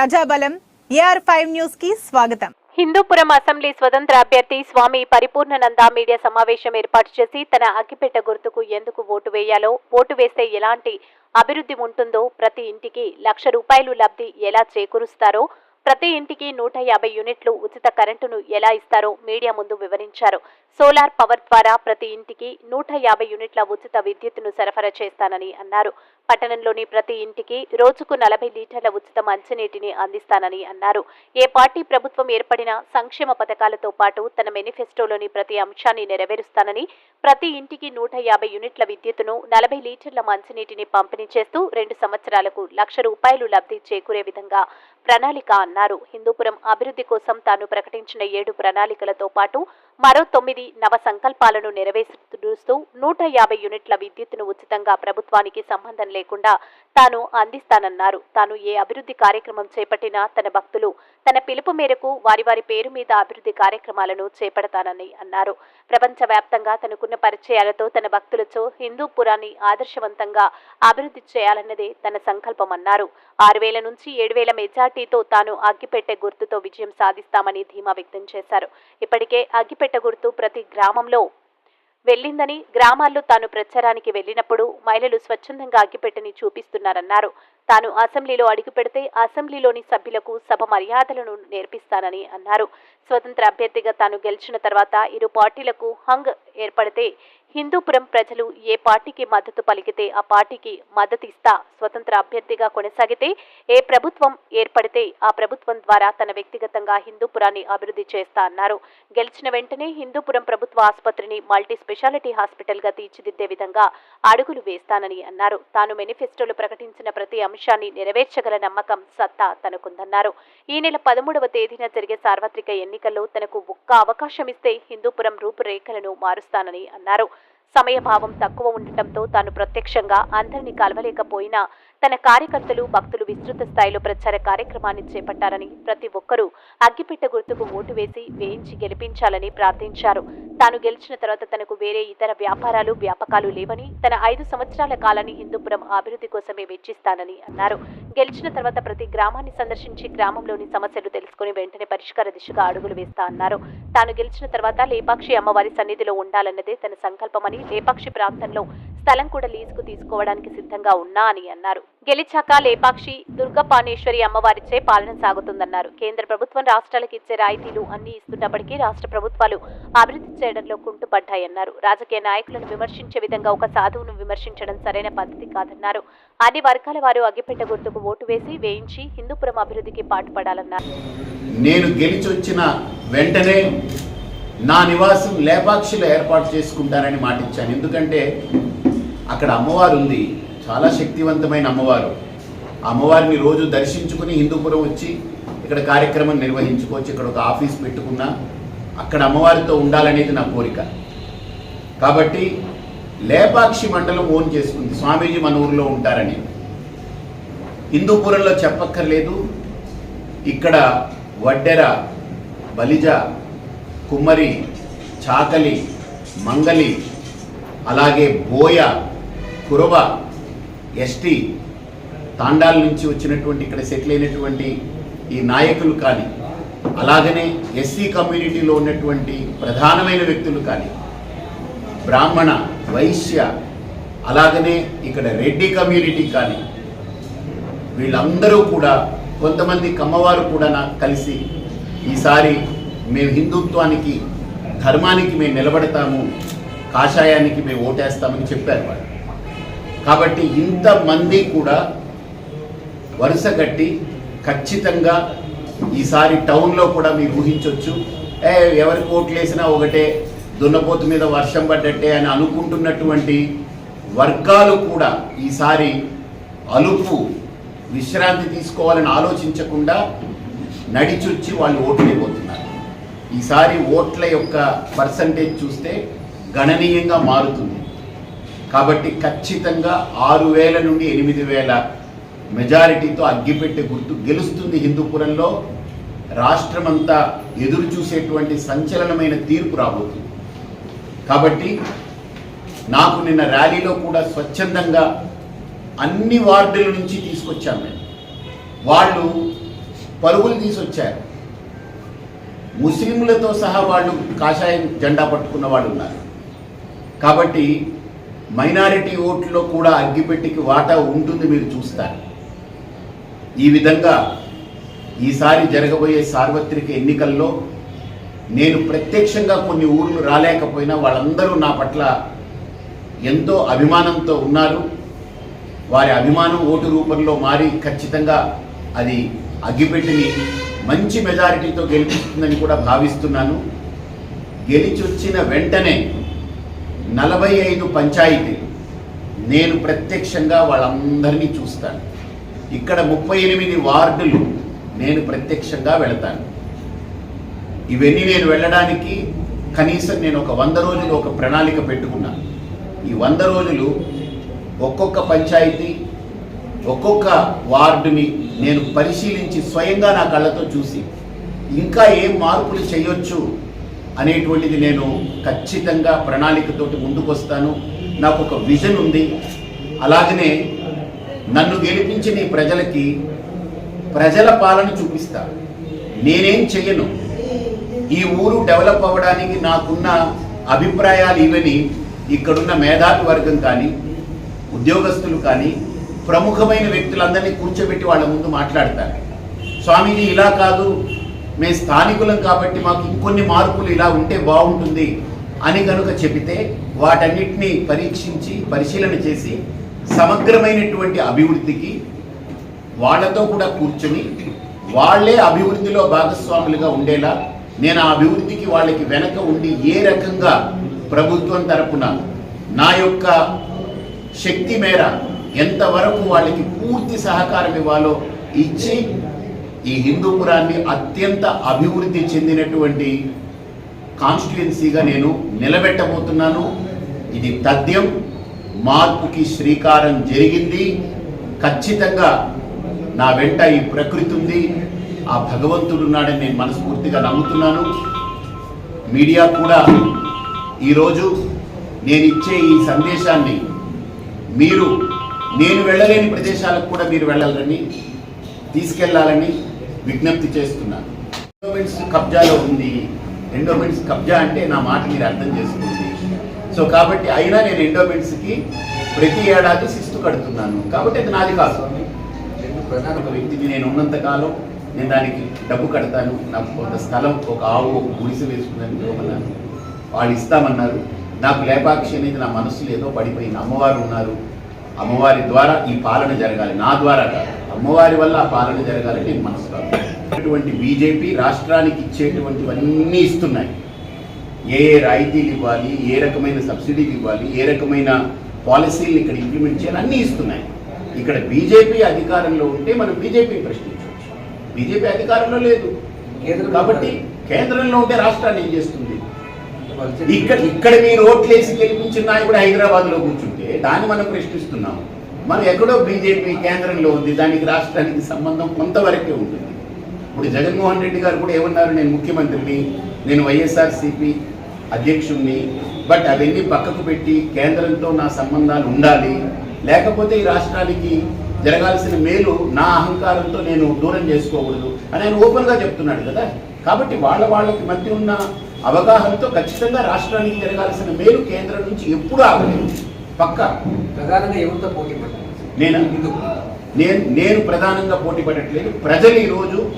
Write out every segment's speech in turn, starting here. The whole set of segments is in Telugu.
ప్రజాబలం ఏఆర్ ఫైవ్ న్యూస్కి స్వాగతం. హిందూపురం అసెంబ్లీ స్వతంత్ర అభ్యర్థి స్వామి పరిపూర్ణానంద మీడియా సమావేశం ఏర్పాటు చేసి తన అగ్గిపెట్ట గుర్తుకు ఎందుకు ఓటు వేయాలో ఓటు వేస్తే ఎలాంటి అభివృద్ధి ఉంటుందో ప్రతి ఇంటికి లక్ష రూపాయలు లబ్ధి ఎలా చేకూరుస్తారో ప్రతి ఇంటికి నూట యాభై యూనిట్లు ఉచిత కరెంటును ఎలా ఇస్తారో మీడియా ముందు వివరించారు. సోలార్ పవర్ ద్వారా ప్రతి ఇంటికి నూట యాభై యూనిట్ల ఉచిత విద్యుత్తును సరఫరా చేస్తానని అన్నారు. పట్టణంలోని ప్రతి ఇంటికి రోజుకు నలభై లీటర్ల ఉచిత మంచినీటిని అందిస్తానని అన్నారు. ఏ పార్టీ ప్రభుత్వం ఏర్పడినా సంక్షేమ పథకాలతో పాటు తన మేనిఫెస్టోలోని ప్రతి అంశాన్ని నెరవేరుస్తానని ప్రతి ఇంటికి నూట యాభై యూనిట్ల విద్యుత్తును నలభై లీటర్ల మంచినీటిని పంపిణీ చేస్తూ రెండు సంవత్సరాలకు లక్ష రూపాయలు లబ్ధి చేకూరే విధంగా ప్రణాళిక అన్నారు. హిందూపురం అభివృద్ధి కోసం తాను ప్రకటించిన ఏడు ప్రణాళికలతో పాటు మరో తొమ్మిది నవ సంకల్పాలను నెరవేరుస్తూ నూట యాభై యూనిట్ల విద్యుత్తును ఉచితంగా ప్రభుత్వానికి సంబంధం లేకుండా తాను అందిస్తానన్నారు. తాను ఏ అభివృద్ధి కార్యక్రమం చేపట్టినా తన భక్తులు తన పిలుపు మేరకు వారి వారి పేరు మీద అభివృద్ధి కార్యక్రమాలను చేపడతానని అన్నారు. ప్రపంచవ్యాప్తంగా తనకున్న పరిచయాలతో తన భక్తులతో హిందూపురాన్ని ఆదర్శవంతంగా అభివృద్ధి చేయాలన్నదే తన సంకల్పమన్నారు ఆరు వేల నుంచి ఏడు వేల మెజార్టీతో తాను అగ్గిపెట్టె గుర్తుతో విజయం సాధిస్తామని ధీమా వ్యక్తం చేశారు. ఇప్పటికే అగ్గిపెట్టె గుర్తు ప్రతి గ్రామంలో వెళ్ళిందని గ్రామాల్లో తాను ప్రచారానికి వెళ్ళినప్పుడు మహిళలు స్వచ్ఛందంగా అగ్గిపెట్టని చూపిస్తున్నారన్నారు. తాను అసెంబ్లీలో అడుగుపెడితే అసెంబ్లీలోని సభ్యులకు సభ మర్యాదలను నేర్పిస్తానని అన్నారు. స్వతంత్ర అభ్యర్థిగా తాను గెలిచిన తర్వాత ఇరు పార్టీలకు హంగ్ ఏర్పడితే హిందూపురం ప్రజలు ఏ పార్టీకి మద్దతు పలికితే ఆ పార్టీకి మద్దతు ఇస్తా స్వతంత్ర అభ్యర్థిగా కొనసాగితే ఏ ప్రభుత్వం ఏర్పడితే ఆ ప్రభుత్వం ద్వారా తన వ్యక్తిగతంగా హిందూపురాన్ని అభివృద్ధి చేస్తా అన్నారు. గెలిచిన వెంటనే హిందూపురం ప్రభుత్వ ఆసుపత్రిని మల్టీ స్పెషాలిటీ హాస్పిటల్గా తీర్చిదిద్దే విధంగా అడుగులు వేస్తానని అన్నారు. తాను మేనిఫెస్టోలో ప్రకటించిన ప్రతి అంశాన్ని నెరవేర్చగల నమ్మకం సత్తా తనకుందన్నారు. ఈ నెల పదమూడవ తేదీన జరిగే సార్వత్రిక ఎన్నికల్లో తనకు ఒక్క అవకాశం ఇస్తే హిందూపురం రూపురేఖలను మారుస్తానని అన్నారు. సమయభావం తక్కువ ఉండటంతో తాను ప్రత్యక్షంగా అందరినీ కలవలేకపోయినా తన కార్యకర్తలు భక్తులు విస్తృత స్థాయిలో ప్రచార కార్యక్రమాన్ని చేపట్టారని ప్రతి ఒక్కరూ అగ్గిపెట్ట గుర్తుకు ఓటు వేసి వేయించి గెలిపించాలని ప్రార్థించారు. తాను గెలిచిన తర్వాత తనకు వేరే ఇతర వ్యాపారాలు వ్యాపకాలు లేవని తన ఐదు సంవత్సరాల కాలాన్ని హిందూపురం అభివృద్ధి కోసమే వెచ్చిస్తానని అన్నారు. గెలిచిన తర్వాత ప్రతి గ్రామాన్ని సందర్శించి గ్రామంలోని సమస్యలు తెలుసుకుని వెంటనే పరిష్కార దిశగా అడుగులు వేస్తా అన్నారు. తాను గెలిచిన తర్వాత లేపాక్షి అమ్మవారి సన్నిధిలో ఉండాలన్నదే తన సంకల్పమని లేపాక్షి ప్రాంతంలో స్థలం కూడా లీజుకు తీసుకోవడానికి సిద్ధంగా ఉన్నా అని అన్నారు. గెలిచాక లేపాక్షి దుర్గపానేశ్వరి అమ్మవారిచే పాలన సాగుతుందన్నారు. కేంద్ర ప్రభుత్వం రాష్ట్రాలకు ఇచ్చే రాయితీలు అన్ని ఇస్తున్నప్పటికీ రాష్ట్ర ప్రభుత్వాలు అభివృద్ధి చేయడంలో కుంటుపడ్డాయన్నారు. రాజకీయ నాయకులను విమర్శించే విధంగా ఒక సాధువును విమర్శించడం సరైన పద్ధతి కాదన్నారు. అన్ని వర్గాల వారు అగ్గిపెట్ట గుర్తుకు ఓటు వేసి వేయించి హిందూపురం అభివృద్ధికి పాటుపడాలన్నారు. నేను గెలిచొచ్చిన వెంటనే నా నివాసం లేపాక్షిలో ఏర్పాటు చేసుకుంటానని మాటిచ్చాను. ఎందుకంటే అక్కడ అమ్మవారు ఉంది చాలా శక్తివంతమైన అమ్మవారు. అమ్మవారిని రోజు దర్శించుకుని హిందూపురం వచ్చి ఇక్కడ కార్యక్రమం నిర్వహించుకోవచ్చు. ఇక్కడ ఒక ఆఫీస్ పెట్టుకున్నా అక్కడ అమ్మవారితో ఉండాలనేది నా కోరిక. కాబట్టి లేపాక్షి మండలం ఓన్ చేసుకుంది. స్వామీజీ మన ఊరిలో ఉంటారని. హిందూపురంలో చెప్పక్కర్లేదు. ఇక్కడ వడ్డెర బలిజ కుమ్మరి చాకలి మంగలి అలాగే బోయ కురవ ఎస్టీ తాండాల నుంచి వచ్చినటువంటి ఇక్కడ సెటిల్ అయినటువంటి ఈ నాయకులు కానీ అలాగనే ఎస్సీ కమ్యూనిటీలో ఉన్నటువంటి ప్రధానమైన వ్యక్తులు కానీ బ్రాహ్మణ వైశ్య అలాగనే ఇక్కడ రెడ్డి కమ్యూనిటీ కానీ వీళ్ళందరూ కూడా కొంతమంది కమ్మవారు కూడా నాకు కలిసి ఈసారి మేము హిందుత్వానికి ధర్మానికి మేము నిలబడతాము కాషాయానికి మేము ఓటేస్తామని చెప్పారు వాళ్ళు. కాబట్టి ఇంతమంది కూడా వరుస కట్టి ఖచ్చితంగా ఈసారి టౌన్లో కూడా మీరు ఊహించవచ్చు ఏ ఎవరికి ఓట్లు వేసినా ఒకటే దున్నపోతు మీద వర్షం పడ్డట్టే అని అనుకుంటున్నటువంటి వర్గాలు కూడా ఈసారి అలుపు విశ్రాంతి తీసుకోవాలని ఆలోచించకుండా నడిచొచ్చి వాళ్ళు ఓట్లు వేయబోతున్నారు. ఈసారి ఓట్ల యొక్క పర్సంటేజ్ చూస్తే గణనీయంగా మారుతుంది. కాబట్టి ఖచ్చితంగా ఆరు వేల నుండి ఎనిమిది వేల మెజారిటీతో అగ్గిపెట్టే గుర్తు గెలుస్తుంది హిందూపురంలో. రాష్ట్రమంతా ఎదురు చూసేటువంటి సంచలనమైన తీర్పు రాబోతుంది. కాబట్టి నాకు నిన్న ర్యాలీలో కూడా స్వచ్ఛందంగా అన్ని వార్డుల నుంచి తీసుకొచ్చాను నేను. వాళ్ళు పరుగులు తీసుకొచ్చారు ముస్లింలతో సహా వాళ్ళు కాషాయం జెండా పట్టుకున్న వాళ్ళు ఉన్నారు. కాబట్టి మైనారిటీ ఓట్లో కూడా అగ్గిపెట్టికి వాటా ఉంటుంది మీరు చూస్తారు. ఈ విధంగా ఈసారి జరగబోయే సార్వత్రిక ఎన్నికల్లో నేను ప్రత్యక్షంగా కొన్ని ఊర్లు రాలేకపోయినా వాళ్ళందరూ నా పట్ల ఎంతో అభిమానంతో ఉన్నారు. వారి అభిమానం ఓటు రూపంలో మారి ఖచ్చితంగా అది అగ్గిపెట్టిని మంచి మెజారిటీతో గెలిపిస్తుందని కూడా భావిస్తున్నాను. గెలిచి వచ్చిన వెంటనే నలభై ఐదు పంచాయతీలు. నేను ప్రత్యక్షంగా వాళ్ళందరినీ చూస్తాను. ఇక్కడ ముప్పై ఎనిమిది వార్డులు నేను ప్రత్యక్షంగా వెళతాను. ఇవన్నీ నేను వెళ్ళడానికి కనీసం నేను ఒక వంద రోజులు ఒక ప్రణాళిక పెట్టుకున్నాను. ఈ వంద రోజులు ఒక్కొక్క పంచాయతీ ఒక్కొక్క వార్డుని నేను పరిశీలించి స్వయంగా నా కళ్ళతో చూసి ఇంకా ఏం మార్పులు చేయొచ్చు అనేటువంటిది నేను ఖచ్చితంగా ప్రణాళికతోటి ముందుకొస్తాను. నాకు ఒక విజన్ ఉంది. అలాగనే నన్ను గెలిపించిన ఈ ప్రజలకి ప్రజల పాలన చూపిస్తా. నేనేం చెయ్యను? ఈ ఊరు డెవలప్ అవ్వడానికి నాకున్న అభిప్రాయాలు ఇవని ఇక్కడున్న మేధావి వర్గం కానీ ఉద్యోగస్తులు కానీ ప్రముఖమైన వ్యక్తులందరినీ కూర్చోబెట్టి వాళ్ళ ముందు మాట్లాడతారు. స్వామీజీ ఇలా కాదు. మేము స్థానికులం కాబట్టి మాకు ఇంకొన్ని మార్పులు ఇలా ఉంటే బాగుంటుంది అని కనుక చెబితే వాటన్నిటిని పరీక్షించి పరిశీలన చేసి సమగ్రమైనటువంటి అభివృద్ధికి వాళ్ళతో కూడా కూర్చొని వాళ్ళే అభివృద్ధిలో భాగస్వాములుగా ఉండేలా నేను ఆ అభివృద్ధికి వాళ్ళకి వెనక ఉండి ఏ రకంగా ప్రభుత్వం తరపున నా యొక్క శక్తి మేర ఎంతవరకు వాళ్ళకి పూర్తి సహకారం ఇవ్వాలో ఇచ్చి ఈ హిందూపురాన్ని అత్యంత అభివృద్ధి చెందినటువంటి కాన్స్టిట్యుయెన్సీగా నేను నిలబెట్టబోతున్నాను. ఇది తథ్యం. మార్పుకి శ్రీకారం జరిగింది. ఖచ్చితంగా నా వెంట ఈ ప్రకృతి ఉంది. ఆ భగవంతుడు ఉన్నాడని నేను మనస్ఫూర్తిగా నమ్ముతున్నాను. మీడియా కూడా ఈరోజు నేను ఇచ్చే ఈ సందేశాన్ని మీరు నేను వెళ్ళలేని ప్రదేశాలకు కూడా మీరు వెళ్ళాలని తీసుకెళ్ళాలని విజ్ఞప్తి చేస్తున్నాను. ఎండోమెంట్స్ కబ్జాలో ఉంది. ఎండోమెంట్స్ కబ్జా అంటే నా మాట మీరు అర్థం చేసుకోండి. సో కాబట్టి అయినా నేను ఎండోమెంట్స్కి ప్రతి ఏడాది శిస్తు కడుతున్నాను. కాబట్టి అది నాది కాదు. ప్రధాన ఒక వ్యక్తికి నేను ఉన్నంతకాలం నేను దానికి డబ్బు కడతాను. నాకు కొంత స్థలం ఒక ఆవు ఒక గుడిసె వేసుకున్నాను. ఇవ్వమన్నాను వాళ్ళు ఇస్తామన్నారు. నాకు లేపాక్షి అనేది నా మనసులో ఏదో పడిపోయింది. అమ్మవారు ఉన్నారు. అమ్మవారి ద్వారా ఈ పాలన జరగాలి. నా ద్వారా కాదు. అమ్మవారి వల్ల ఆ పాలన జరగాలని నేను మనసులో అటువంటి బీజేపీ రాష్ట్రానికి ఇచ్చేటువంటివన్నీ ఇస్తున్నాయి. ఏ ఏ రాయితీలు ఇవ్వాలి ఏ రకమైన సబ్సిడీలు ఇవ్వాలి ఏ రకమైన పాలసీలు ఇక్కడ ఇంప్లిమెంట్ చేయాలి అన్నీ ఇస్తున్నాయి. ఇక్కడ బీజేపీ అధికారంలో ఉంటే మనం బీజేపీని ప్రశ్నించవచ్చు. బీజేపీ అధికారంలో లేదు. కాబట్టి కేంద్రంలో ఉంటే రాష్ట్రాన్ని ఏం చేస్తుంది? ఇక్కడ ఇక్కడ మీరు ఓట్లేసి గెలిపించిన నాయకుడు హైదరాబాద్లో కూర్చుంటే దాన్ని మనం ప్రశ్నిస్తున్నాం మనం ఎక్కడో బీజేపీ కేంద్రంలో ఉంది. దానికి రాష్ట్రానికి సంబంధం కొంతవరకే ఉంటుంది ఇప్పుడు జగన్మోహన్ రెడ్డి గారు కూడా ఏమన్నారు? నేను ముఖ్యమంత్రిని నేను వైఎస్ఆర్సీపీ అధ్యక్షుణ్ణి బట్ అవన్నీ పక్కకు పెట్టి కేంద్రంతో నా సంబంధాలు ఉండాలి. లేకపోతే ఈ రాష్ట్రానికి జరగాల్సిన మేలు నా అహంకారంతో నేను దూరం చేసుకోకూడదు అని ఆయన ఓపెన్గా చెప్తున్నాడు కదా. కాబట్టి వాళ్ళ వాళ్ళకి మధ్య ఉన్న అవగాహనతో ఖచ్చితంగా రాష్ట్రానికి జరగాల్సిన మేలు కేంద్రం నుంచి ఎప్పుడూ ఆగలేదు. పక్క ప్రధానంగా ఎవరితో పోటీ నేను? నేను నేను ప్రధానంగా పోటీ పడట్లేదు. ప్రజలు ఈరోజు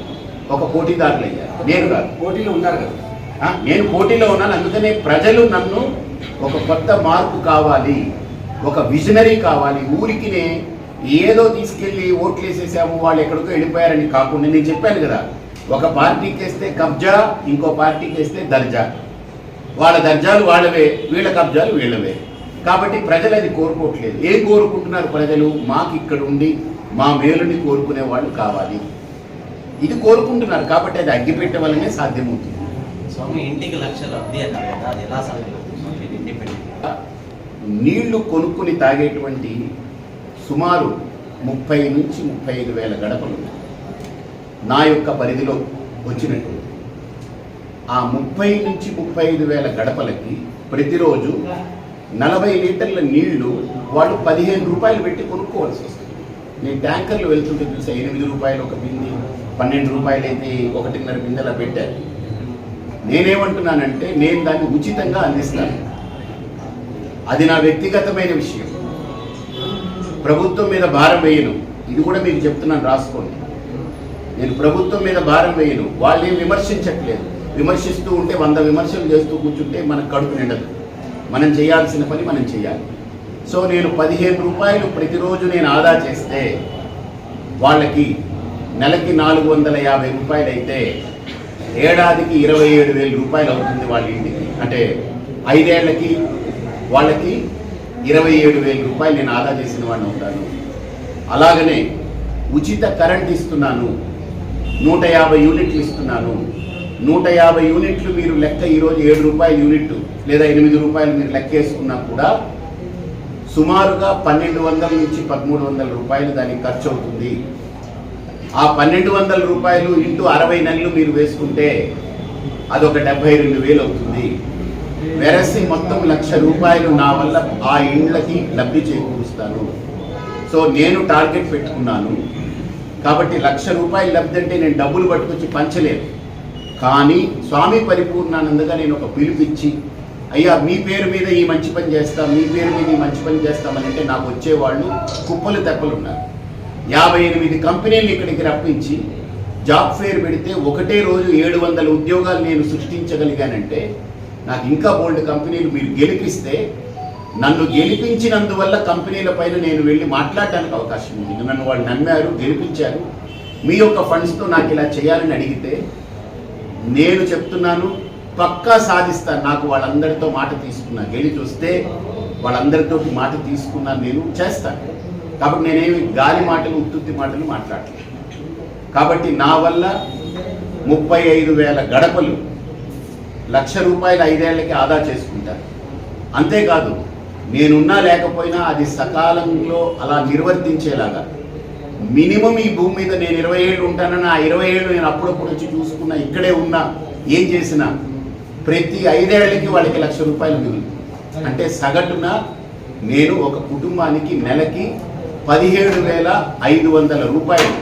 ఒక పోటీదారులు అయ్యారు. నేను కాదు. పోటీలో ఉన్నారు కదా? నేను పోటీలో ఉన్నాను. అందుకనే ప్రజలు నన్ను ఒక కొత్త మార్పు కావాలి ఒక విజనరీ కావాలి. ఊరికినే ఏదో తీసుకెళ్ళి ఓట్లు వేసేసాము వాళ్ళు ఎక్కడికో వెళ్ళిపోయారని కాకుండా నేను చెప్పాను కదా ఒక పార్టీకి వేస్తే కబ్జా ఇంకో పార్టీకి వేస్తే దర్జా. వాళ్ళ దర్జాలు వాళ్ళవే వీళ్ళ కబ్జాలు వీళ్ళవే. కాబట్టి ప్రజలు అది కోరుకోవట్లేదు. ఏం కోరుకుంటున్నారు ప్రజలు? మాకు ఇక్కడ ఉండి మా మేలుని కోరుకునే వాళ్ళు కావాలి. ఇది కోరుకుంటున్నారు కాబట్టి అది అగ్గిపెట్టే వల్లనే సాధ్యమవుతుంది. స్వామి ఇంటికి లక్షలు అద్దె అన్నారు కదా అది ఎలా నీళ్ళు కొనుక్కుని తాగేటువంటి సుమారు ముప్పై నుంచి ముప్పై ఐదు వేల గడపలు నా యొక్క పరిధిలో వచ్చినట్టు. ఆ ముప్పై నుంచి ముప్పై ఐదు వేల గడపలకి ప్రతిరోజు నలభై లీటర్ల నీళ్ళు వాళ్ళు పదిహేను రూపాయలు పెట్టి కొనుక్కోవాల్సి వస్తుంది. నేను ట్యాంకర్లు వెళ్తుంటే చూసా ఎనిమిది రూపాయలు ఒక బింది పన్నెండు రూపాయలు అయితే ఒకటిన్నర బిందెలా పెట్టారు నేనేమంటున్నానంటే నేను దాన్ని ఉచితంగా అందిస్తాను. అది నా వ్యక్తిగతమైన విషయం. ప్రభుత్వం మీద భారం వేయను. ఇది కూడా మీకు చెప్తున్నాను రాసుకోండి. నేను ప్రభుత్వం మీద భారం వేయను. వాళ్ళు ఏం విమర్శించట్లేదు. విమర్శిస్తూ ఉంటే వంద విమర్శలు చేస్తూ కూర్చుంటే మనకు కడుపు నిండదు. మనం చేయాల్సిన పని మనం చేయాలి. సో నేను పదిహేను రూపాయలు ప్రతిరోజు నేను ఆదా చేస్తే వాళ్ళకి నెలకి నాలుగు వందల యాభై రూపాయలు అయితే ఏడాదికి ఇరవై ఏడు వేల రూపాయలు అవుతుంది వాళ్ళ ఇంటికి. అంటే ఐదేళ్ళకి వాళ్ళకి ఇరవై ఏడు వేల రూపాయలు నేను ఆదా చేసిన వాడిని అవుతాను. అలాగనే ఉచిత కరెంట్ ఇస్తున్నాను. నూట యాభై యూనిట్లు ఇస్తున్నాను. నూట యాభై యూనిట్లు మీరు లెక్క ఈరోజు ఏడు రూపాయల యూనిట్ లేదా ఎనిమిది రూపాయలు మీరు లెక్కేసుకున్నా కూడా సుమారుగా పన్నెండు వందల నుంచి పదమూడు వందల రూపాయలు దానికి ఖర్చు అవుతుంది. ఆ పన్నెండు వందల రూపాయలు ఇంటూ అరవై నెలలు మీరు వేసుకుంటే అదొక డెబ్బై రెండు వేలు అవుతుంది. వెరసి మొత్తం లక్ష రూపాయలు నా వల్ల ఆ ఇండ్లకి లబ్ధి చేకూరుస్తాను. సో నేను టార్గెట్ పెట్టుకున్నాను. కాబట్టి లక్ష రూపాయలు లబ్ధి అంటే నేను డబ్బులు పట్టుకొచ్చి పంచలేదు. కానీ స్వామి పరిపూర్ణానందగా నేను ఒక పిలుపిచ్చి అయ్యా మీ పేరు మీద ఈ మంచి పని చేస్తాం మీ పేరు మీద ఈ మంచి పని చేస్తామని అంటే నాకు వచ్చేవాళ్ళు కుప్పలు తెప్పలు ఉన్నారు. యాభై ఎనిమిది కంపెనీలు ఇక్కడికి రప్పించి జాబ్ ఫేర్ పెడితే ఒకటే రోజు ఏడు వందల ఉద్యోగాలు నేను సృష్టించగలిగానంటే నాకు ఇంకా బోల్డ్ కంపెనీలు మీరు గెలిపిస్తే నన్ను గెలిపించినందువల్ల కంపెనీల పైన నేను వెళ్ళి మాట్లాడడానికి అవకాశం ఉంది. నన్ను వాళ్ళు నమ్మారు గెలిపించారు. మీ యొక్క ఫండ్స్తో నాకు ఇలా చేయాలని అడిగితే నేను చెప్తున్నాను పక్కా సాధిస్తాను నాకు వాళ్ళందరితో మాట తీసుకున్నా. గెలిచి వస్తే వాళ్ళందరితో మాట తీసుకున్నాను నేను చేస్తాను కాబట్టి నేనేమి గాలి మాటలు ఉత్తుత్తి మాటలు మాట్లాడలేదు కాబట్టి నా వల్ల ముప్పై ఐదు వేల గడపలు లక్ష రూపాయలు ఐదేళ్ళకి ఆదా చేసుకుంటారు. అంతేకాదు నేనున్నా లేకపోయినా అది సకాలంలో అలా నిర్వర్తించేలాగా. మినిమం ఈ భూమి మీద నేను ఇరవై ఏళ్ళు ఉంటానని ఆ ఇరవై ఏళ్ళు నేను అప్పుడప్పుడు వచ్చి చూసుకున్నా ఇక్కడే ఉన్నా ఏం చేసినా ప్రతి ఐదేళ్ళకి వాళ్ళకి లక్ష రూపాయలు మిగులుతుంది అంటే సగటున నేను ఒక కుటుంబానికి నెలకి పదిహేడు వేల ఐదు వందల రూపాయలు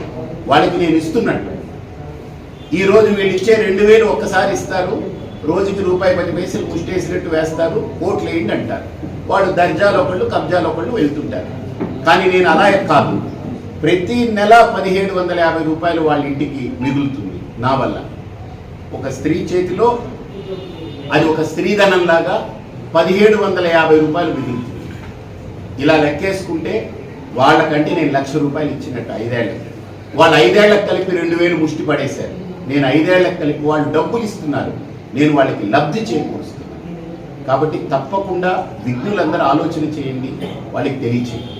వాళ్ళకి నేను ఇస్తున్నట్టు. ఈరోజు వీళ్ళు ఇచ్చే రెండు వేలు ఒక్కసారి ఇస్తారు. రోజుకి రూపాయి పది పైసలు ముష్టేసినట్టు వేస్తారు. ఓట్లు వేయండి అంటారు. వాళ్ళు దర్జాలు ఒకళ్ళు కబ్జాలు ఒకళ్ళు వెళ్తుంటారు. కానీ నేను అలా కాదు. ప్రతి నెల పదిహేడు వందల యాభై రూపాయలు వాళ్ళ ఇంటికి మిగులుతుంది నా వల్ల. ఒక స్త్రీ చేతిలో అది ఒక స్త్రీధనంలాగా పదిహేడు వందల యాభై రూపాయలు విధించింది ఇలా లెక్కేసుకుంటే వాళ్ళకంటే నేను లక్ష రూపాయలు ఇచ్చినట్టు ఐదేళ్ళకి. వాళ్ళు ఐదేళ్ళకు కలిపి రెండు వేలు ముష్టి పడేశారు. నేను ఐదేళ్ళకు కలిపి వాళ్ళు డబ్బులు ఇస్తున్నారు. నేను వాళ్ళకి లబ్ధి చేకూరుస్తున్నాను. కాబట్టి తప్పకుండా విఘ్నులందరూ ఆలోచన చేయండి. వాళ్ళకి తెలియచేయండి.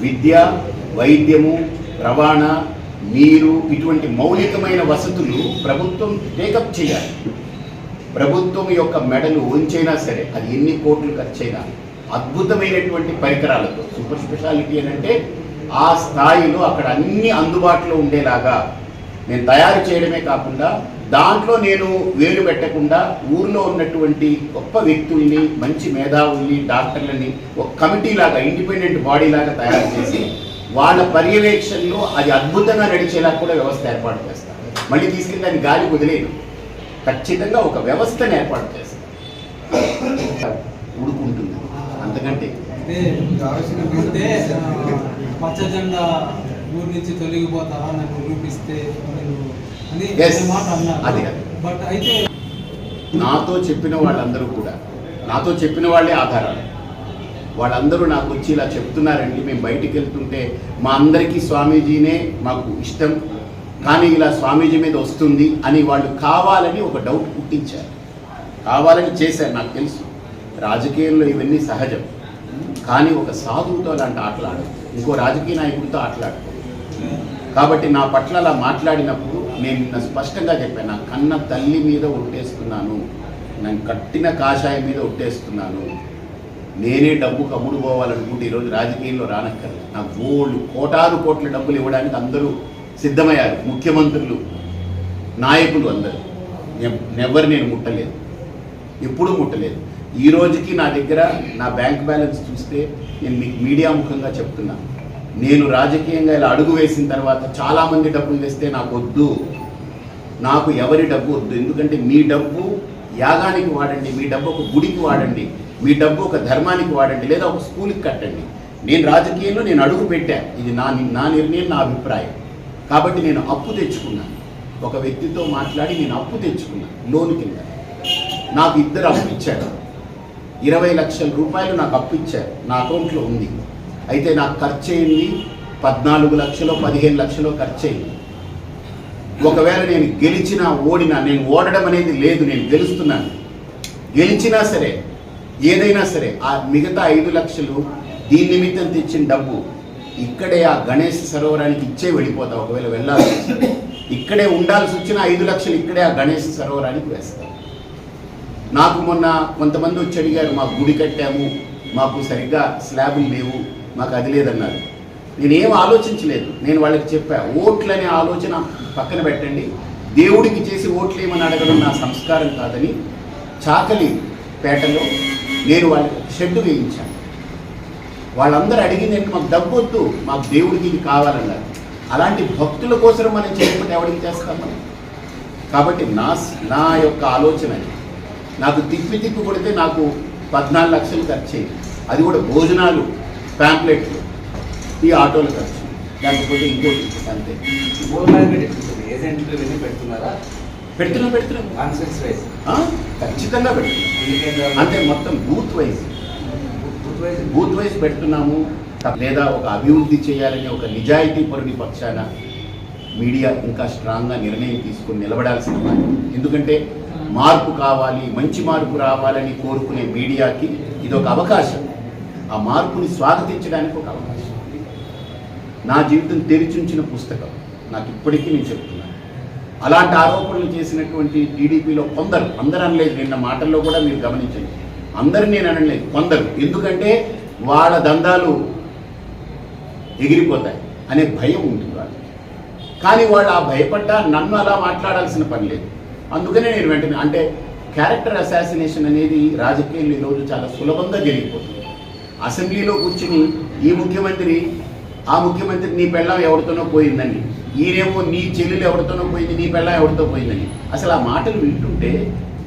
విద్య వైద్యము రవాణా మీరు ఇటువంటి మౌలికమైన వసతులు ప్రభుత్వం టేకప్ చేయాలి. ప్రభుత్వం యొక్క మెడలు ఉంచైనా సరే అది ఎన్ని కోట్లు ఖర్చైనా అద్భుతమైనటువంటి పరికరాలతో సూపర్ స్పెషాలిటీ ఏంటంటే అంటే ఆ స్థాయిలో అక్కడ అన్ని అందుబాటులో ఉండేలాగా నేను తయారు చేయడమే కాకుండా దాంట్లో నేను వేలు పెట్టకుండా ఊర్లో ఉన్నటువంటి గొప్ప వ్యక్తుల్ని మంచి మేధావుల్ని డాక్టర్లని ఒక కమిటీ లాగా ఇండిపెండెంట్ బాడీ లాగా తయారు చేసి వాళ్ళ పర్యవేక్షణలో అది అద్భుతంగా నడిచేలా కూడా వ్యవస్థ ఏర్పాటు చేస్తారు. మళ్ళీ తీసుకెళ్ళి దాన్ని గాలి వదిలేదు ఖచ్చితంగా ఒక వ్యవస్థను ఏర్పాటు చేస్తారు. ఉడుకుంటుంది. అంతకంటే. ఊరి నుంచి అని మాట అన్నారు. బట్ అయితే నాతో చెప్పిన వాళ్ళందరూ కూడా నాతో చెప్పిన వాళ్ళే ఆధారాలు. వాళ్ళందరూ నాకు వచ్చి ఇలా చెప్తున్నారండి మేము బయటికి వెళ్తుంటే మా అందరికీ స్వామీజీనే మాకు ఇష్టం కానీ ఇలా స్వామీజీ మీద వస్తుంది అని వాళ్ళు కావాలని ఒక డౌట్ పుట్టించారు. కావాలని చేశారు నాకు తెలుసు. రాజకీయంలో ఇవన్నీ సహజం. కానీ ఒక సాధువుతో అలాంటి ఆటలాడు ఇంకో రాజకీయ నాయకుడితో ఆటలాడుకో కాబట్టి నా పట్ల అలా మాట్లాడినప్పుడు నేను నిన్న స్పష్టంగా చెప్పాను నా కన్న తల్లి మీద ఒట్టేస్తున్నాను. నేను కట్టిన కాషాయం మీద ఒట్టేస్తున్నాను. నేనే డబ్బు కమ్ముడు పోవాలనుకుంటే ఈరోజు రాజకీయంలో రానక్కర్లేదు. నాకు గోల్డ్ కోటాను కోట్ల డబ్బులు ఇవ్వడానికి అందరూ సిద్ధమయ్యారు. ముఖ్యమంత్రులు నాయకులు అందరూ. నెవరు నేను ముట్టలేదు. ఎప్పుడూ ముట్టలేదు. ఈ రోజుకి నా దగ్గర నా బ్యాంక్ బ్యాలెన్స్ చూస్తే నేను మీకు మీడియా ముఖంగా చెప్తున్నా. నేను రాజకీయంగా ఇలా అడుగు వేసిన తర్వాత చాలామంది డబ్బులు తెస్తే నాకు వద్దు. నాకు ఎవరి డబ్బు వద్దు. ఎందుకంటే మీ డబ్బు యాగానికి వాడండి మీ డబ్బు ఒక గుడికి వాడండి. మీ డబ్బు ఒక ధర్మానికి వాడండి లేదా ఒక స్కూల్కి కట్టండి. నేను రాజకీయంలో నేను అడుగు పెట్టాను ఇది నా నా నిర్ణయం నా అభిప్రాయం. కాబట్టి నేను అప్పు తెచ్చుకున్నాను. ఒక వ్యక్తితో మాట్లాడి నేను అప్పు తెచ్చుకున్నాను. లోన్ కింద. నాకు ఇద్దరు అప్పు ఇచ్చారు. ఇరవై లక్షల రూపాయలు నాకు అప్పు ఇచ్చారు. నా అకౌంట్లో ఉంది. అయితే నాకు ఖర్చు అయింది పద్నాలుగు లక్షలు పదిహేను లక్షలు ఖర్చు అయింది. ఒకవేళ నేను గెలిచినా ఓడినా నేను ఓడడం అనేది లేదు నేను గెలుస్తున్నాను. గెలిచినా సరే ఏదైనా సరే ఆ మిగతా ఐదు లక్షలు దీని నిమిత్తం తెచ్చిన డబ్బు ఇక్కడే ఆ గణేష్ సరోవరానికి ఇచ్చే వెళ్ళిపోతా ఒకవేళ వెళ్ళాల్సి ఇక్కడే ఉండాల్సి వచ్చిన ఐదు లక్షలు ఇక్కడే ఆ గణేష్ సరోవరానికి వేస్తాం. నాకు మొన్న కొంతమంది వచ్చి అడిగారు మాకు గుడి కట్టాము మాకు సరిగ్గా స్లాబులు లేవు మాకు అది లేదన్నారు. నేనేం ఆలోచించలేదు. నేను వాళ్ళకి చెప్పా ఓట్లనే ఆలోచన పక్కన పెట్టండి. దేవుడికి చేసి ఓట్లు ఏమని అడగడం నా సంస్కారం కాదని చాకలి పేటలో నేను వాళ్ళకి షెడ్ వేయించాను. వాళ్ళందరూ అడిగింది మాకు డబ్బు వద్దు మాకు దేవుడికి ఇది కావాలన్నారు. అలాంటి భక్తుల కోసం మనం చేయకపోతే ఎవరికి చేస్తాం మనం? కాబట్టి నా నా యొక్క ఆలోచన నాకు తిప్పి తిప్పి కొడితే నాకు పద్నాలుగు లక్షలు ఖర్చు అది కూడా భోజనాలు ప్యాంప్లెట్లు ఈ ఆటోలు ఖర్చు. లేకపోతే ఇంకోటి అంతే. ఏజెంట్లు పెడుతున్నారా? పెడుతున్నాం పెడుతున్నాం కాన్సెన్స్ వైజ్? ఖచ్చితంగా పెడుతున్నాం అంటే మొత్తం booth wise booth wise booth wise పెడుతున్నాము. లేదా ఒక అభివృద్ధి చేయాలని ఒక నిజాయితీ పరుడి పక్షాన మీడియా ఇంకా స్ట్రాంగ్గా నిర్ణయం తీసుకుని నిలబడాల్సిన. ఎందుకంటే మార్పు కావాలి మంచి మార్పు రావాలని కోరుకునే మీడియాకి ఇది ఒక అవకాశం. ఆ మార్పుని స్వాగతించడానికి ఒక అవకాశం. నా జీవితం తెరిచుంచిన పుస్తకం. నాకు ఇప్పటికీ నేను చెప్తున్నాను. అలాంటి ఆరోపణలు చేసినటువంటి టీడీపీలో కొందరు అందరు అనలేదు నిన్న మాటల్లో కూడా మీరు గమనించండి. అందరు నేను అనలేదు కొందరు. ఎందుకంటే వాళ్ళ దందాలు ఎగిరిపోతాయి అనే భయం ఉంటుంది వాళ్ళకి. కానీ వాళ్ళు ఆ భయపడ్డ నన్ను అలా మాట్లాడాల్సిన పని లేదు. అందుకనే నేను వెంటనే అంటే క్యారెక్టర్ అసాసినేషన్ అనేది రాజకీయంలో ఈరోజు చాలా సులభంగా జరిగిపోతుంది. అసెంబ్లీలో కూర్చుని ఈ ముఖ్యమంత్రి ఆ ముఖ్యమంత్రి నీ పెళ్ళం ఎవరితోనో పోయిందని ఈయనేమో నీ చెల్లెలు ఎవరితోనో పోయింది నీ పిల్ల ఎవరితో పోయిందని. అసలు ఆ మాటలు వింటుంటే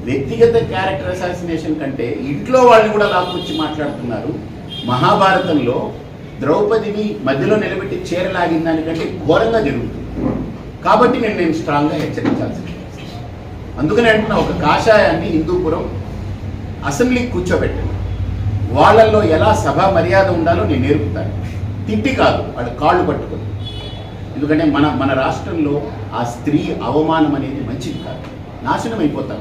వ్యక్తిగత క్యారెక్టర్ అసాసినేషన్ కంటే ఇంట్లో వాళ్ళని కూడా లాక్కొచ్చి మాట్లాడుతున్నారు. మహాభారతంలో ద్రౌపదిని మధ్యలో నిలబెట్టి చీరలాగిన దానికంటే ఘోరంగా జరుగుతుంది. కాబట్టి నేను నేను స్ట్రాంగ్గా హెచ్చరించాల్సి అందుకనే అందుకని అంటున్నా ఒక కాషాయాన్ని హిందూపురం అసెంబ్లీకి కూర్చోబెట్టాను వాళ్ళల్లో ఎలా సభా మర్యాద ఉండాలో నేను నేర్పుతాను. తిట్టి కాదు వాడు కాళ్ళు పట్టుకొని. ఎందుకంటే మన మన రాష్ట్రంలో ఆ స్త్రీ అవమానం అనేది మంచిది కాదు. నాశనం అయిపోతాం.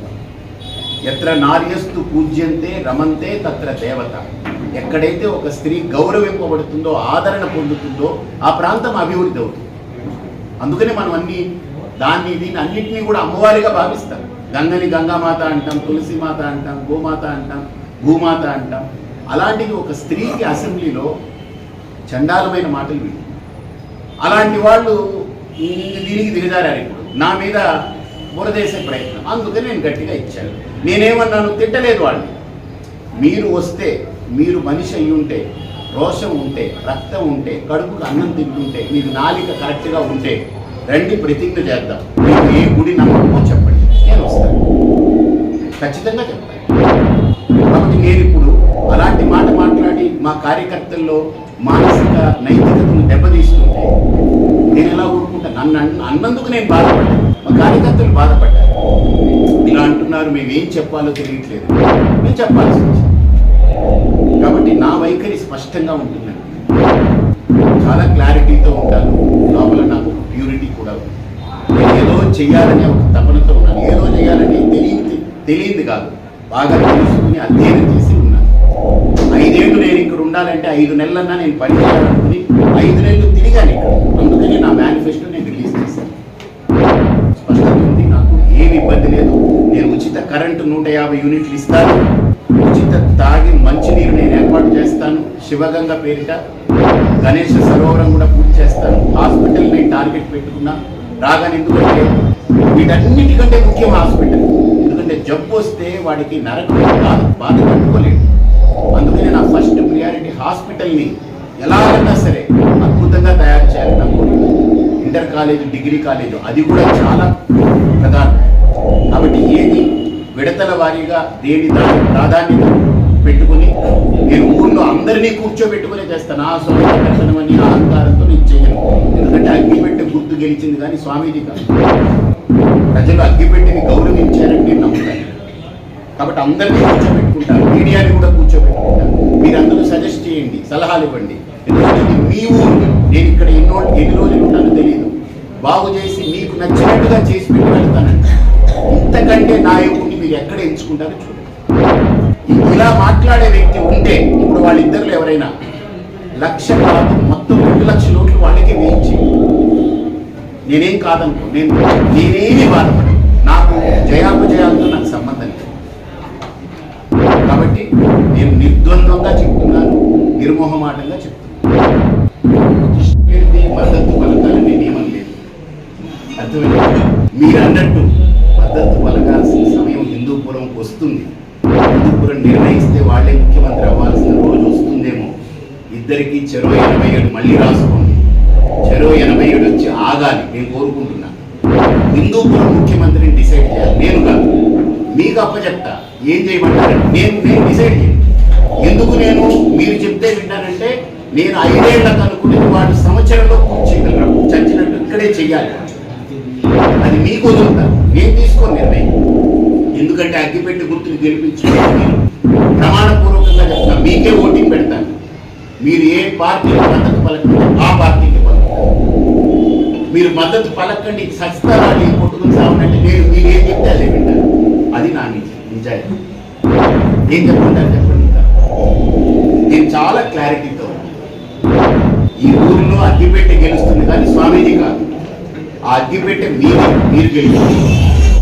ఎత్ర నార్యస్తు పూజ్యంతే రమంతే తత్ర దేవత. ఎక్కడైతే ఒక స్త్రీ గౌరవింపబడుతుందో ఆదరణ పొందుతుందో ఆ ప్రాంతం అభివృద్ధి అవుతుంది. అందుకనే మనం అన్ని దాన్ని దీన్ని అన్నింటినీ కూడా అమ్మవారిగా భావిస్తాం. గంగని గంగామాత అంటాం తులసి మాత అంటాం గోమాత అంటాం భూమాత అంటాం. అలాంటిది ఒక స్త్రీకి అసెంబ్లీలో చండాలమైన మాటలు వింటాం అలాంటి వాళ్ళు దీనికి దిగజారారు ఇప్పుడు? నా మీద బురదేసే ప్రయత్నం. అందుకని నేను గట్టిగా ఇచ్చాను. నేనేమన్నాను? తిట్టలేదు వాళ్ళని మీరు వస్తే మీరు మనిషి అయి ఉంటే రోషం ఉంటే రక్తం ఉంటే కడుపుకు అన్నం తింటుంటే మీకు నాలిక కరెక్ట్గా ఉంటే రండి ప్రతిజ్ఞ చేద్దాం. మీరు ఏ గుడి నమ్మకమో చెప్పండి. నేను వస్తాను. ఖచ్చితంగా చెప్తాను. కాబట్టి నేను ఇప్పుడు అలాంటి మాట మాట్లాడి మా కార్యకర్తల్లో మానసిక నైతికతను దెబ్బతీస్తుంటే నేను ఎలా ఊరుకుంటాను నన్ను అన్నందుకు నేను బాధపడ్డాను మా కార్యకర్తలు బాధపడ్డారు. ఇలా అంటున్నారు మేమేం చెప్పాలో తెలియట్లేదు. నేను చెప్పాల్సి వచ్చింది. కాబట్టి నా వైఖరి స్పష్టంగా ఉంటుందండి. చాలా క్లారిటీతో ఉంటాను లోపల నాకు ఒక ప్యూరిటీ కూడా ఉంది. నేను ఏదో చేయాలనే ఒక తపనతో ఉన్నాను. ఏదో చేయాలని తెలియదు తెలియదు కాదు. బాగా తెలుసుకుని అధ్యయనం నేను ఇక్కడ ఉండాలంటే ఐదు నెలలన్నా నేను పని చేయాలనుకుని ఐదు నెలలు తిరిగాను ఇక్కడ. అందుకని నా మేనిఫెస్టో నేను రిలీజ్ చేశాను. ఉంది నాకు ఏమి ఇబ్బంది లేదు. నేను ఉచిత కరెంటు నూట యాభై యూనిట్లు ఇస్తాను. ఉచిత తాగి మంచినీరు నేను ఏర్పాటు చేస్తాను. శివగంగ పేరిట గణేష్ సరోవరం కూడా పూర్తి చేస్తాను. హాస్పిటల్ నేను టార్గెట్ పెట్టుకున్నా. రాగానే ఎందుకంటే వీటన్నిటికంటే ముఖ్యం హాస్పిటల్ ఎందుకంటే జబ్బు వస్తే వాడికి నరకం కాదు బాధ తట్టుకోలేడు. అందుకనే నా ఫస్ట్ ప్రియారిటీ హాస్పిటల్ని ఎలాగైనా సరే అద్భుతంగా తయారు చేయాలని నా కోరిక. ఇంటర్ కాలేజ్ డిగ్రీ కాలేజ్ అది కూడా చాలా ప్రధానం. కాబట్టి ఏది విడతల వారీగా దేని ప్రాధాన్యత పెట్టుకుని నేను ఊళ్ళో అందరినీ కూర్చోబెట్టుకునే చేస్తాను ఆ స్వామి ఆ అహంకారంతో నేను చేయను. ఎందుకంటే అగ్గిపెట్టె గుర్తు గెలిచింది కానీ స్వామీజీ కాదు. ప్రజలు అగ్గిపెట్టిని గౌరవించారని నేను నమ్ముతాను. కాబట్టి అందరినీ కూర్చోబెట్టుకుంటారు మీడియాని కూడా కూర్చోబెట్టుకుంటారు. మీరందరూ సజెస్ట్ చేయండి సలహాలు ఇవ్వండి. ఎందుకంటే మీ ఊరు నేను ఇక్కడ ఎన్నో ఎన్ని రోజులు ఉంటానో తెలియదు బాగు చేసి మీకు నచ్చినట్టుగా చేసి పెట్టి వెళ్తానండి ఇంతకంటే నాయకుడిని మీరు ఎక్కడ ఎంచుకుంటారో చూడండి. ఇలా మాట్లాడే వ్యక్తి ఉంటే ఇప్పుడు వాళ్ళిద్దరు ఎవరైనా లక్ష కాదు మొత్తం రెండు లక్షల ఓట్లు వాళ్ళకి వేయించి. నేనేం కాదనుకో నేను నేనేమి బాధపడి నాకు జయాపజయాలతో నాకు సంబంధం లేదు. నిర్ద్వందంగా నిర్ద్వంద్వంగా చెప్తున్నాను నిర్మోహమాటంగా చెప్తున్నాను కృష్ణుడికి మద్దతు పలకాలని నియమం లేదు అర్థమైంది మీరు అన్నట్టు మద్దతు పలకాల్సిన సమయం హిందూపురంకి వస్తుంది. హిందూపురం నిర్ణయిస్తే వాళ్ళే ముఖ్యమంత్రి అవ్వాల్సిన రోజు వస్తుందేమో. ఇద్దరికి చెరో ఎనభై ఏడు మళ్ళీ రాసుకోండి. చెరో ఎనభై ఏడు వచ్చి ఆగాలి నేను కోరుకుంటున్నా. హిందూపురం ముఖ్యమంత్రిని డిసైడ్ చేయాలి. నేను కాదు. మీకు అప్పచెప్తా. ఏం చేయమంటారు? నేను నేను డిసైడ్ చేయను ఎందుకు నేను మీరు చెప్తే వింటానంటే నేను ఐదేళ్ళ అనుకునేది వాటి సంవత్సరంలో కూర్చోగలరు చచ్చినట్టు ఇక్కడే చెయ్యాలి. అది మీకు వదులుతా నేను తీసుకోను నిర్ణయం. ఎందుకంటే అగ్గిపెట్టి గుర్తులు గెలిపించుకోవాలి ప్రమాణపూర్వకంగా చెప్తా. మీకే ఓటింగ్ పెడతాను మీరు ఏ పార్టీకి మద్దతు పలకండి ఆ పార్టీకి పలకండి. మీరు మద్దతు పలకండి సస్తారాలు కొట్టుకుని సాగునంటే నేను మీరు ఏం చెప్తే అదే వింటాను అది నా నిజ నిజాయితీ. ఏం చెప్పండి నేను చాలా క్లారిటీతో ఈ ఊరిలో అగ్గిపెట్టె గెలుస్తుంది కానీ స్వామీజీ కాదు. ఆ అగ్గిపెట్టె మీరు మీరు గెలిచారు.